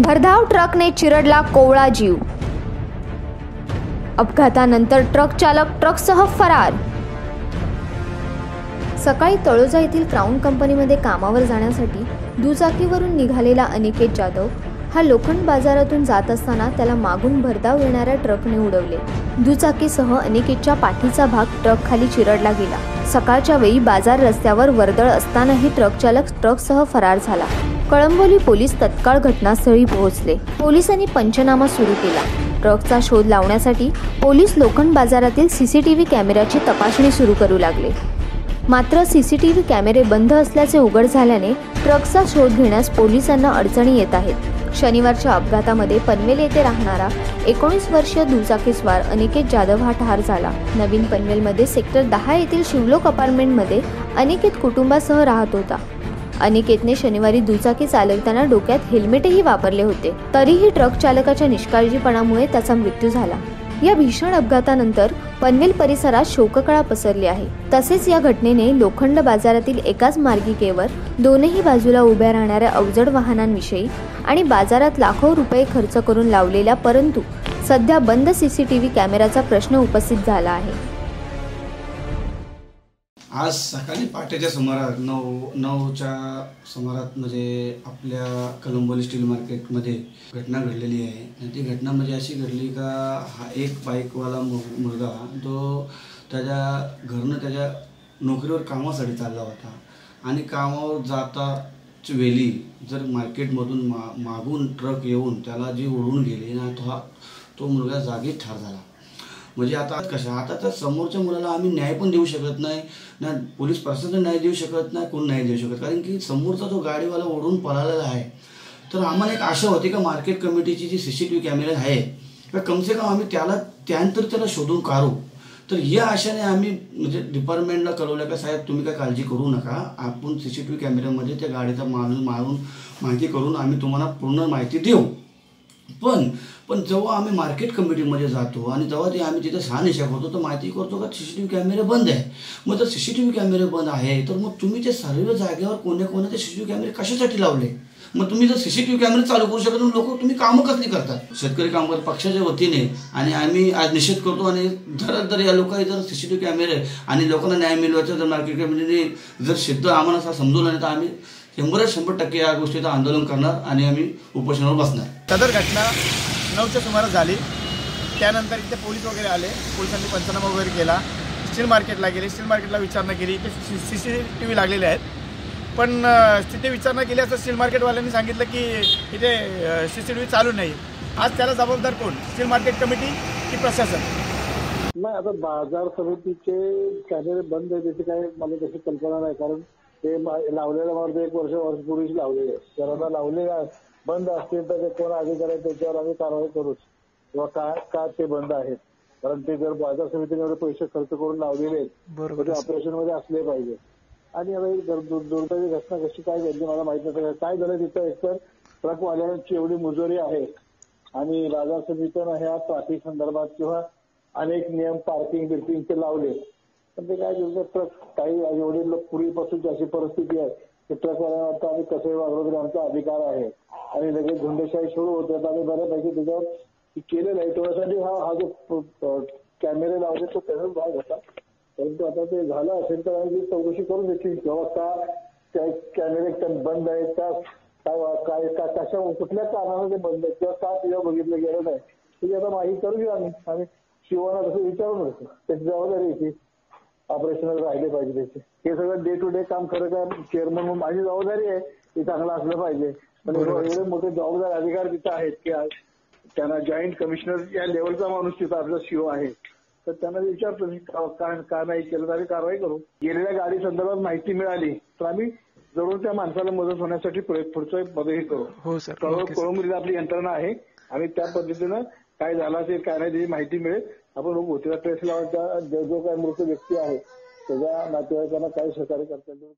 भरधाव ट्रकने चिरडला कोवळा जीव. अपघातानंतर ट्रक चालक ट्रकसह फरार. सकाळी तळोजा येथील क्राऊन कंपनीमध्ये कामावर जाण्यासाठी दुचाकीवरून निघालेला अनिकेत जाधव हा लोखंड बाजारातून जात असताना त्याला मागून भरधाव येणाऱ्या ट्रकने उडवले. दुचाकीसह अनिकेतच्या पाठीचा भाग ट्रक खाली चिरडला गेला. सकाळच्या वेळी बाजार रस्त्यावर वर्दळ असतानाही ट्रक चालक ट्रकसह फरार झाला. कळंबोली पोलीस तत्काळ घटनास्थळी पोहोचले. पोलिसांनी पंचनामा सुरू केला. ट्रकचा शोध लावण्यासाठी पोलीस लोखंड बाजारातील सीसीटीव्ही कॅमेऱ्याची तपासणी सुरू करू लागले. मात्र सीसीटीव्ही कॅमेरे बंद असल्याचे उघड झाल्याने ट्रकचा शोध घेण्यास पोलिसांना अडचणी येत आहेत. शनिवारच्या अपघातामध्ये पनवेल येथे राहणारा एकोणीस वर्षीय दुचाकीस्वार अनिकेत जाधव हा ठार झाला. नवीन पनवेलमध्ये सेक्टर दहा येथील शिवलोक अपार्टमेंटमध्ये अनिकेत कुटुंबासह राहत होता. अनिकेतने शनिवारी दुचाकी चालवताना डोक्यात हेल्मेटही वापरले होते. तरीही ट्रक चालकाच्या निष्काळजीपणामुळे त्याचा मृत्यू झाला. या भीषण अपघातानंतर पनवेल परिसरात शोककळा पसरली आहे. तसेच या घटनेने लोखंड बाजारातील एकाच मार्गिकेवर दोनही बाजूला उभ्या राहणाऱ्या अवजड वाहनांविषयी आणि बाजारात लाखो रुपये खर्च करून लावलेल्या परंतु सध्या बंद सीसीटीव्ही कॅमेराचा प्रश्न उपस्थित झाला आहे. आज सकाळी पहाटेच्या सुमारास नऊ नऊच्या सुमारात म्हणजे आपल्या कलंबोली स्टील मार्केटमध्ये घटना घडलेली आहे. आणि ती घटना म्हणजे अशी घडली का हा एक बाईकवाला मु मुलगा तो त्याच्या घरनं त्याच्या नोकरीवर कामासाठी चालला होता. आणि कामावर जाताच वेळी जर मार्केटमधून मा मागून ट्रक येऊन त्याला जी ओढून गेली ना तो हा तो मुलगा जागीच ठार झाला. म्हणजे आता कसं आता तर समोरच्या मुलाला आम्ही न्याय पण देऊ शकत नाही ना पोलीस प्रशासन न्याय देऊ शकत नाही कोण न्याय देऊ शकत? कारण की समोरचा जो गाडीवाला ओढून पळालेला आहे तर आम्हाला एक आशा होती का मार्केट कमिटीची जी सी सी टी व्ही कॅमेरे आहे तर कमसे कम आम्ही त्याला त्यानंतर त्याला शोधून काढू? तर या आशाने आम्ही म्हणजे डिपार्टमेंटला कळवलं का साहेब तुम्ही काय काळजी करू नका. आपण सी सी टी व्ही कॅमेऱ्यामध्ये त्या गाडीचा मारून मारून माहिती करून आम्ही तुम्हाला पूर्ण माहिती देऊ. पण पण जेव्हा आम्ही मार्केट कमिटीमध्ये जातो आणि जेव्हा ते आम्ही तिथे शहानिशा करतो तर माहिती करतो का सी सी टी व्ही कॅमेरे बंद आहे. मग जर सी सी टी व्ही कॅमेरे बंद आहे तर मग तुम्ही ते सर्व जागेवर कोण्या कोण्या ते सी सी टी व्ही कॅमेरे कशासाठी लावले? मग तुम्ही जर सी सी टी व्ही कॅमेरे चालू करू शकत लोक तुम्ही कामं कसली करतात? शेतकरी कामगार पक्षाच्या वतीने आणि आम्ही आज निषेध करतो आणि जर जर या लोकांनी जर सी सी टी व्ही कॅमेरे आणि लोकांना न्याय मिळवायचा जर मार्केट कमिटीने जर सिद्ध आम्हाला असा समजवलं नाही तर आम्ही शंभर शंभर टक्के या गोष्टीचं आंदोलन करणार आणि आम्ही उपोषणावर बसणार सदर घटना नऊच्या सुमारास झाली त्यानंतर इथे पोलीस वगैरे आले पोलिसांनी पंचनामा वगैरे केला स्टील मार्केटला गेले स्टील मार्केटला विचारणा केली इथे सी सी टी व्ही लागलेले आहेत पण तिथे विचारणा केली असता स्टील मार्केटवाल्यांनी सांगितलं की इथे सी सी टी व्ही चालू नाही आज त्याला जबाबदार कोण स्टील मार्केट कमिटी की प्रशासन नाही आता बाजार समितीचे कॅमेरे बंद आहे त्याची काय मला तशी कल्पना नाही कारण ते लावलेलं मला एक वर्ष वर्षपूर्वीच लावलेले जर आता लावले बंद असतील तर ते कोण अधिकारी आहेत त्याच्यावर आम्ही कारवाई करूच. किंवा का का ते बंद आहेत? कारण ते जर बाजार समितीने एवढे पैसे खर्च करून लावलेले आहेत तर ते ऑपरेशनमध्ये असले पाहिजे. आणि आता ही दुर- दुर- दुर्दैवी घटना कशी काय घडली मला माहीत नाही. काय झालं तिथं एकतर ट्रकवाल्यांची एवढी मुजोरी आहे आणि बाजार समितीनं ह्या ट्रॅफिक संदर्भात किंवा अनेक नियम पार्किंग बिर्किंगचे लावले. पण ते काय झालं ट्रक काही एवढे लोक पूर्वीपासूनची अशी परिस्थिती आहे की ट्रकवाल्यांना वाटतं आम्ही कसंही वागलो तरी आमचा अधिकार आहे. आणि लगेच झुंडशाही सुरू होते तर आम्ही बऱ्यापैकी त्याच्यावर केलेलं आहे. तेवढ्यासाठी हा हा जो कॅमेरे लावले तो त्याचाच भाग होता. परंतु आता ते झालं असेल तर आम्ही चौकशी करून देखील व्यवस्था त्या कॅमेरे त्या बंद आहेत का काय काय का- कशा कुठल्या कारणाने ते बंद आहेत किंवा का तिला बघितलं गेलं नाही त्याची आता माहिती करू घेऊ आम्ही. आम्ही शिवाना तसं विचारून असतो त्याची जबाबदारी येते ऑपरेशनल राहिले पाहिजे त्याचे. हे सगळं डे टू डे काम खरं काय चेअरमन म्हणून माझी जबाबदारी आहे ते चांगलं असलं पाहिजे. पण एवढे मोठे जबाबदार अधिकार तिथं आहेत की आज त्यांना जॉईंट कमिशनर या लेवलचा माणूस तिथं आपला शिव आहे. तर त्यांना विचारतो मी का नाही केलं तर आम्ही कारवाई करू? गेलेल्या गाडी संदर्भात माहिती मिळाली तर आम्ही जरूर त्या माणसाला मदत होण्यासाठी पुढचं मदतही करू. हो कळवून आपली यंत्रणा आहे आम्ही त्या पद्धतीनं काय झालं असेल काय नाही त्याची माहिती मिळेल. आपण बघू ट्रेस लावायचा जो जो काय मृत व्यक्ती आहे त्याच्या नातेवाईकांना काय सहकार्य करता येईल.